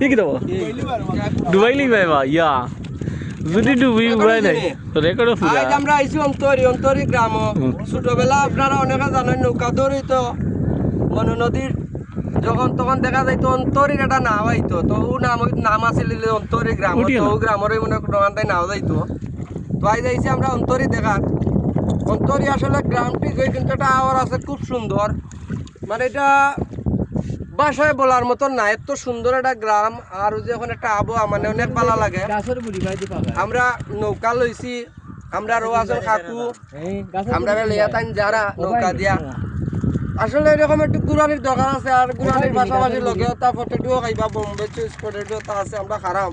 কি কি ডুবাই লিখবে বা ইয়া। যদি ডুবি উড়াই নাই রেকর্ডও ফুরা আজ আমরা আইছি অন্তরি অন্তরি গ্রাম। ছোটবেলা আপনারা অনেকে জানেন নৌকা দৌড়িত মনু নদীর যখন তখন দেখা যাইতো অন্তরির একটা নাম আইতো। তো ও নাম নাম অন্তরি গ্রাম। তো? ও মনে নাও যাইতো। তো আই যাইছি আমরা অন্তরি দেখাত অন্তরি আসলে গ্রামটি যে কিন্তু একটা আওয়ার আছে খুব সুন্দর। মানে এটা বাসায় বলার মতন না এত সুন্দর একটা গ্রাম আর ওই যে ওখানে একটা আবহাওয়া মানে অনেক ভালো লাগে। আমরা নৌকা লইছি আমরা রোয়াজন কাকু আমরা তাইন যারা নৌকা দিয়া। আসলে এরকম একটু গুড়ানির দরকার আছে আর গুড়ানির পাশাপাশি লগে তা পটেটো খাইবা বোম্বে চুইস পটেটো তা আছে আমরা খারাম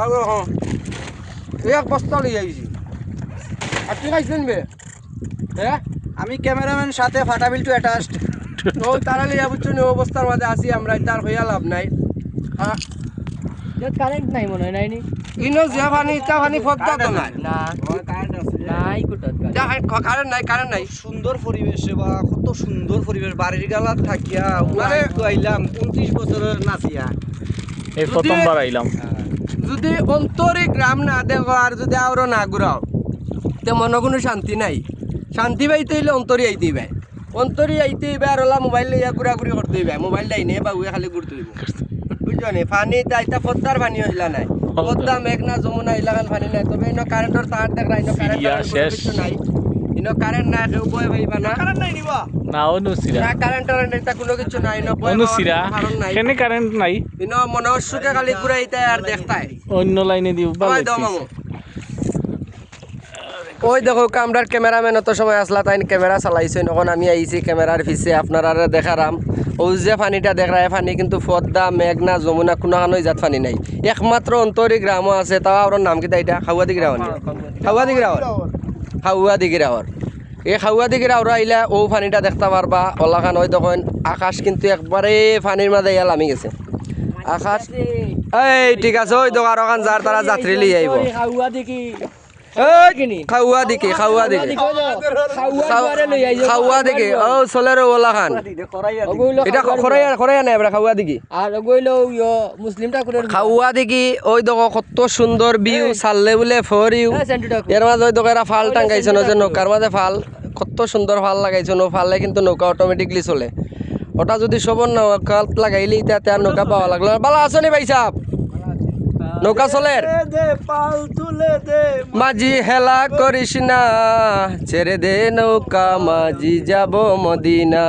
আর হ্যাঁ এক বস্তা লই আইছি। আর তুই খাইছেন বে? হ্যাঁ? আমি ক্যামেরাম্যান সাথে ফাটাবিল টু অ্যাটাচড ও তারা লিয়া বুঝছ নি অবস্থার মাঝে আছি আমরা তার হইয়া লাভ নাই। হ্যাঁ। কারেন্ট নাই মনে হয় নাইনি? ইনো যে পানি ইটা পানি ফদ্দা তো নাই। না নাই কোটাত যা কারেন্ট নাই কারেন্ট নাই। সুন্দর পরিবেশ বা কত সুন্দর পরিবেশ। বাড়ির গালাত থাকিয়া মানে- তো আইলাম উনত্রিশ বছরের নাচিয়া। এই প্রথমবার আইলাম। যদি অন্তরে গ্রাম না দেখো আর যদি আরও না ঘুরাও তে মনে কোনো শান্তি নাই। শান্তি পাইতে হইলে অন্তরে আইতে ভাই অন্তরে আইতে হইবে আর ওলা মোবাইল লইয়া ঘুরা ঘুরি করতে হইবে। মোবাইল ডাই নে বা উয়ে খালি ঘুরতে হইবে বুঝছ নি? পানি তাইতা পদ্মার পানি হইলা নাই। পদ্মা মেঘনা যমুনা ইলাকান পানি নাই। তবে ইনো কারেন্টর তার দেখ না ইনো কারেন্ট। নাই। ইনো কারেন্ট না কেউ বয়ে না। নাই নিবা। না অনুসিরা না কারেন্ট টারেন্ট এটা কোনো কিছু নাই ইনো বয়ে নাই। কেনে কারেন্ট নাই? ইনো মনে খালি ঘুরাইতে আর দেখতাই অন্য লাইনে দাও। মামু ওই দেখো কামরার ক্যামেরাম্যান অত সময় আসলা তাই ক্যামেরা চালাইছেন। এখন আমি আইছি ক্যামেরার পিছে আপনারা দেখারাম। ওই যে পানিটা দেখায় পানি কিন্তু পদ্মা মেঘনা যমুনা কোনো কানোই জাত পানি নাই। একমাত্র অন্তরি গ্রামও আছে তাও আর নাম কিতা এটা? খাওয়া দিগিরা খাওয়া দিগিরা খাওয়া দিগিরাওয়ার এই খাওয়া দিগিরা ওরা আইলা ও পানিটা দেখতে পারবা। ওলাখান ওই দেখেন আকাশ কিন্তু একবারে পানির মাঝে ইয়া লামি গেছে। আকাশ এই ঠিক আছে ওই দোকান যার তারা যাত্রী লিয়ে আইব। খাওয়া দেখি এই খাওয়া দিকে। খাওয়া দিকে। ও চলে রে ওলা খান। এটা খরাইয়া খরাইয়া নাই এবার খাওয়া দিকে। আর গইল খাওয়া দিকে ওই দেখো কত সুন্দর বিউ চাললে বলে ফরিউ এর মাঝে ওই দেখো এরা ফাল টাঙ্গাইছে যে নৌকার মাঝে ফাল। কত সুন্দর ফাল লাগাইছে নো ফালে কিন্তু নৌকা অটোমেটিকলি চলে। ওটা যদি সবর নৌকা লাগাইলে তাতে আর নৌকা পাওয়া লাগল। না। ভালো আছো নি ভাই সাহেব নৌকা চলের। মাঝি হেলা করিস না। ছেড়ে দে নৌকা মাঝি যাব মদিনা।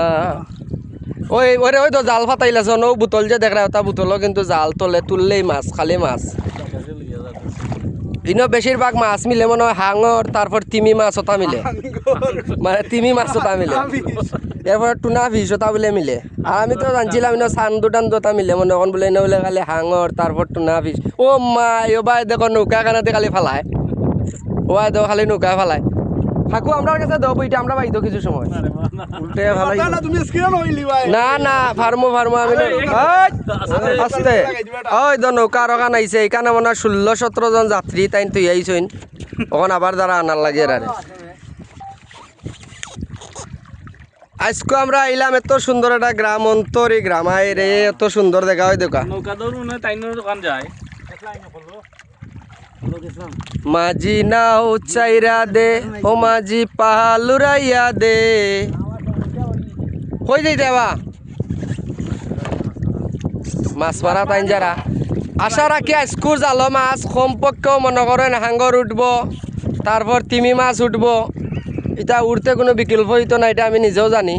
ওই ওরে ওই তো জাল ফাটাইলাছ নৌ বোতল যে দেখ তা বোতলও কিন্তু জাল তোলে তুললেই মাছ খালি মাছ। ইনো বেশিরভাগ মাছ মিলে মনে হয় হাঙর তারপর তিমি মাছ ওটা মিলে। মানে তিমি মাছ ওটা মিলে। এরপর টুনা ফিস ওটা বলে মিলে। আর আমি তো জানছিলাম ইনো সান্দু দুটান দুটা মিলে মনে এখন বলে ইনো বলে খালি হাঙর তারপর টুনা ফিস ও মা ও ভাই দেখো নৌকা কানাতে খালি ফালায়। ও ভাই দেখো খালি নৌকা ফালায়। হাকু আমরা কাছে দেবো এটা আমরা কিছু সময়। উল্টে ফালাই না তুমি স্ক্রিন হইলি ভাই। না না ফার্মো ফার্মো আমি না- আস্তে ওই তো নৌকা রকান আইছে এখানে মনে ষোলো সতেরো জন যাত্রী তাই তুই আইসইন ওখান আবার দ্বারা আনার লাগে আরে আজকে আমরা আইলাম এত সুন্দর একটা গ্রাম অন্তরি গ্রাম। আই রে এত সুন্দর দেখা হয় দেখা। নৌকা দৌড় মনে তাইনের দোকান যায়। মাঝি নাও চাইরা দে, ও মাঝি পাহালুরাইয়া দে। কই যাই দেবা মাছ মারা তাইন যারা। আশা রাখি স্কুল জালো মাছ, কমপক্ষেও মনে করেন হাঙ্গর উঠব, তারপর তিমি মাছ উঠব। এটা উঠতে কোনো বিকল্প হইতো না এটা আমি নিজেও জানি।